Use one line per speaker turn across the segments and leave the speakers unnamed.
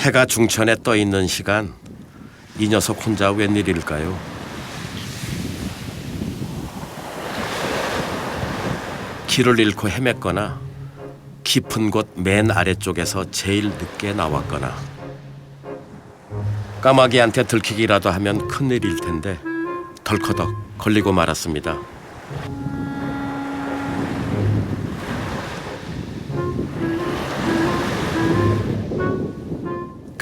해가 중천에 떠 있는 시간 이 녀석 혼자 웬일일까요? 길을 잃고 헤맸거나 깊은 곳 맨 아래쪽에서 제일 늦게 나왔거나 까마귀한테 들키기라도 하면 큰일일 텐데 덜커덕 걸리고 말았습니다.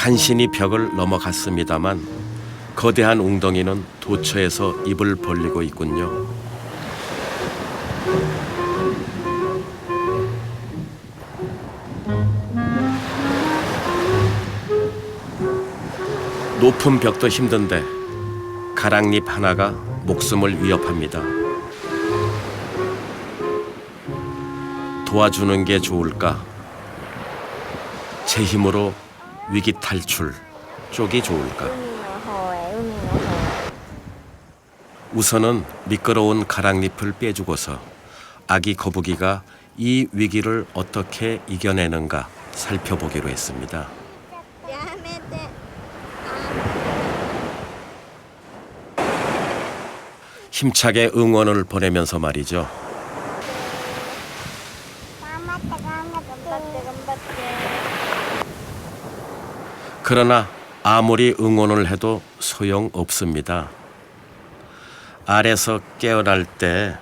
간신히 벽을 넘어갔습니다만 거대한 웅덩이는 도처에서 입을 벌리고 있군요. 높은 벽도 힘든데 가랑잎 하나가 목숨을 위협합니다. 도와주는 게 좋을까? 제 힘으로 위기 탈출 쪽이 좋을까? 우선은 미끄러운 가랑잎을 빼주고서 아기 거북이가 이 위기를 어떻게 이겨내는가 살펴보기로 했습니다. 힘차게 응원을 보내면서 말이죠. 그러나 아무리 응원을 해도 소용 없습니다. 아래서 깨어날 때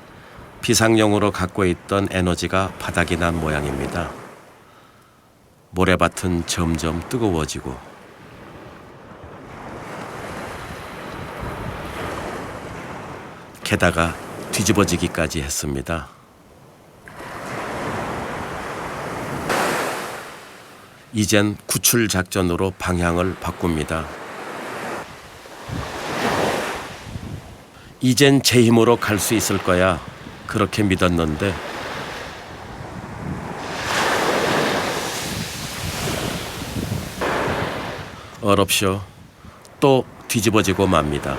비상용으로 갖고 있던 에너지가 바닥이 난 모양입니다. 모래밭은 점점 뜨거워지고 게다가 뒤집어지기까지 했습니다. 이젠 구출 작전으로 방향을 바꿉니다. 이젠 제 힘으로 갈 수 있을 거야. 그렇게 믿었는데 어렵쇼. 또 뒤집어지고 맙니다.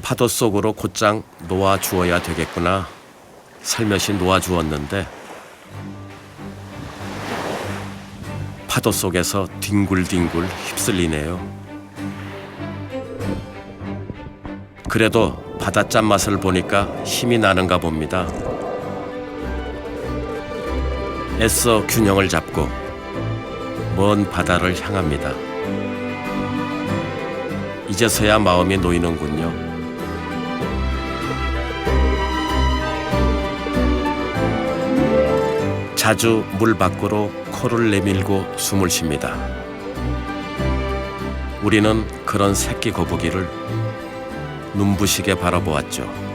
파도 속으로 곧장 놓아 주어야 되겠구나. 살며시 놓아 주었는데 파도 속에서 뒹굴뒹굴 휩쓸리네요. 그래도 바다 짠맛을 보니까 힘이 나는가 봅니다. 애써 균형을 잡고 먼 바다를 향합니다. 이제서야 마음이 놓이는군요. 자주 물 밖으로 코를 내밀고 숨을 쉽니다. 우리는 그런 새끼 거북이를 눈부시게 바라보았죠.